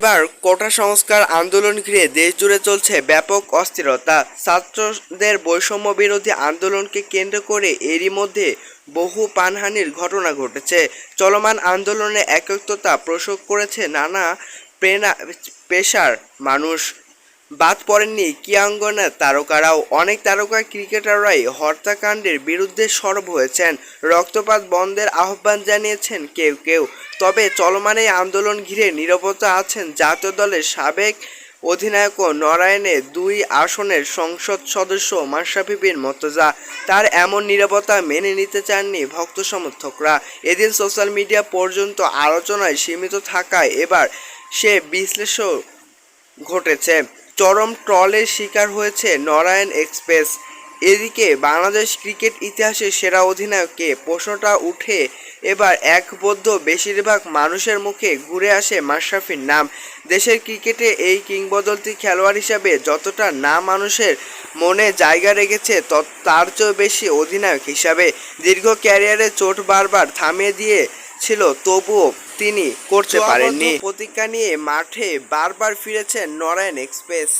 এবার কোটা সংস্কার আন্দোলন ঘিরে দেশ জুড়ে চলছে ব্যাপক অস্থিরতা। ছাত্রদের বৈষম্য বিরোধী আন্দোলনকে কেন্দ্র করে এরই মধ্যে বহু পানহানির ঘটনা ঘটেছে। চলমান আন্দোলনে একত্রতা প্রসব করেছে নানা পেশার মানুষ। বাদ পড়েননি কিয়াঙ্গনের তারকারাও। অনেক তারকা ক্রিকেটাররাই হত্যাকাণ্ডের বিরুদ্ধে সরব হয়েছেন। রক্তপাত বন্ধের আহ্বান জানিয়েছেন কেউ কেউ। তবে চলমান আন্দোলন ঘিরে নীরবতা আছেন জাতীয় দলের সাবেক অধিনায়ক নরায়ণে দুই আসনের সংসদ সদস্য মাশরাফি বিন মর্তজা। তার এমন নীরবতা মেনে নিতে চাননি ভক্ত সমর্থকরা। এদিন সোশ্যাল মিডিয়া পর্যন্ত আলোচনায় সীমিত থাকায় এবার সে বিশ্লেষণ ঘটেছে। চরম ট্রলের শিকার হয়েছে নরায়ণ এক্সপ্রেস। এদিকে বাংলাদেশ ক্রিকেট ইতিহাসের সেরা অধিনায়ককে প্রশ্নটা উঠে এবার একবদ্ধ বেশিরভাগ মানুষের মুখে ঘুরে আসে মাশরাফির নাম। দেশের ক্রিকেটে এই কিংবদন্তি খেলোয়াড় হিসাবে যতটা না মানুষের মনে জায়গা রেখেছে তার চেয়েও বেশি অধিনায়ক হিসাবে দীর্ঘ ক্যারিয়ারে চোট বারবার থামিয়ে দিয়ে ছিল তবুও তিনি করতে পারেননি। প্রতিজ্ঞা নিয়ে মাঠে বারবার ফিরেছেন নরায়ণ এক্সপ্রেস।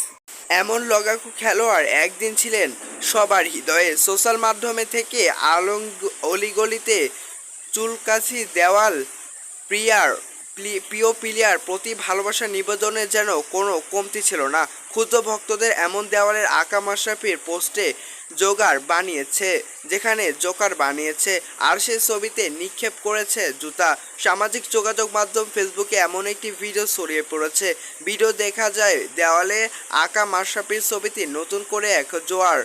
এমন লগাকু খেলোয়াড় একদিন ছিলেন সবার হৃদয়ে। সোশ্যাল মাধ্যমে থেকে আলং অলিগলিতে চুলকাছি দেওয়াল প্রিয়ার প্রিয় প্লেয়ার প্রতি ভালোবাসা নিবেদনের যেন কোনো কমতি ছিল না। ক্ষুদ্র ভক্তদের এমন দেওয়ালের আঁকা মাশরাফির পোস্টে জোগাড় বানিয়েছে, যেখানে জোকার বানিয়েছে, আর সে ছবিতে নিক্ষেপ করেছে জুতা। সামাজিক যোগাযোগ মাধ্যম ফেসবুকে এমন একটি ভিডিও ছড়িয়ে পড়েছে। ভিডিও দেখা যায়, দেওয়ালে আঁকা মাশরাফির ছবিতে নতুন করে এক জোয়ার,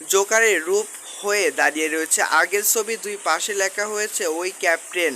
জোকারের রূপ হয়ে দাঁড়িয়ে রয়েছে। আগের ছবি দুই পাশে লেখা হয়েছে, ওই ক্যাপ্টেন।